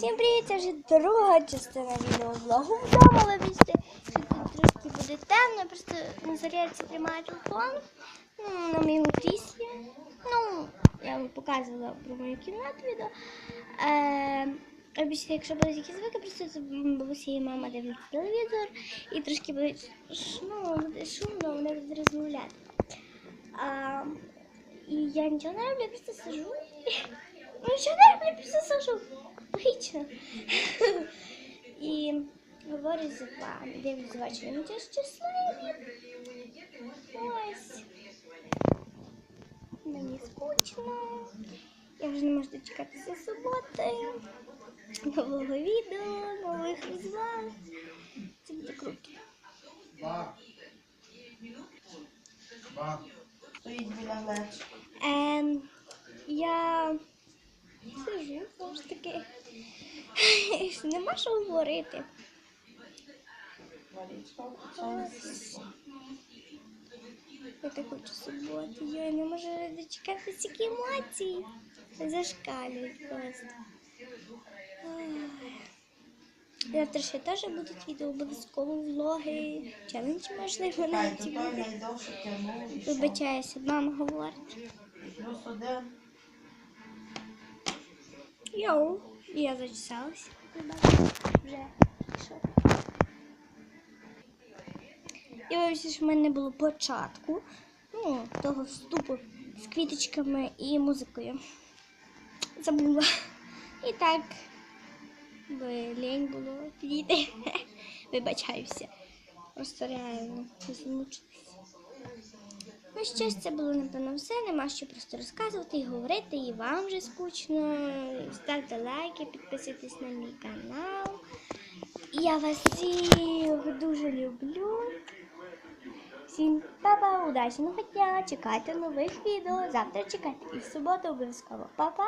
Всім привіт! Це вже друга частина відеоблогу вдома. Вибачте, що тут трошки буде темно, просто на зарядці тримаю телефон ну, на моєму кріслі. Ну, я вам показувала про мою кімнату відео. Е, Вибачте, якщо будуть якісь звуки, просто бабуся і мама дивляться телевізор і трошки буде, ну, шумно, вони будуть розмовляти. А, і я нічого не роблю, я просто сижу. Ну, нічого не роблю, просто сижу. Логічно. І говорю з вами. Дивлюсь вони теж щасливі. Ось. Мені скучно. Я вже не можу дочекатися суботи. Нового відео, нових розваг. Це буде круто. Ем, я сижу все ж таки. Нема що говорити. Я так хочу суботу. Я не можу дочекатися які емоції. Зашкалюють просто. Завтра ще теж будуть відео, обов'язково влоги, челендж можливо навіть буде. Вибачаюся, мама говорить. Йоу, я зачесалася. Вже що? І вибачте, що в мене було початку. Ну, того вступу з квіточками і музикою. Забула. І так, бо лень було підійти. Вибачаюся. Просто реально змучилася. Ну, що ж, це було напевно все. Нема що просто розказувати і говорити, і вам вже скучно. Ставте лайки, підписуйтесь на мій канал. Я вас всіх дуже люблю. Всім па-па, удачного дня! Чекайте нових відео. Завтра чекайте і в суботу обов'язково. Па-па!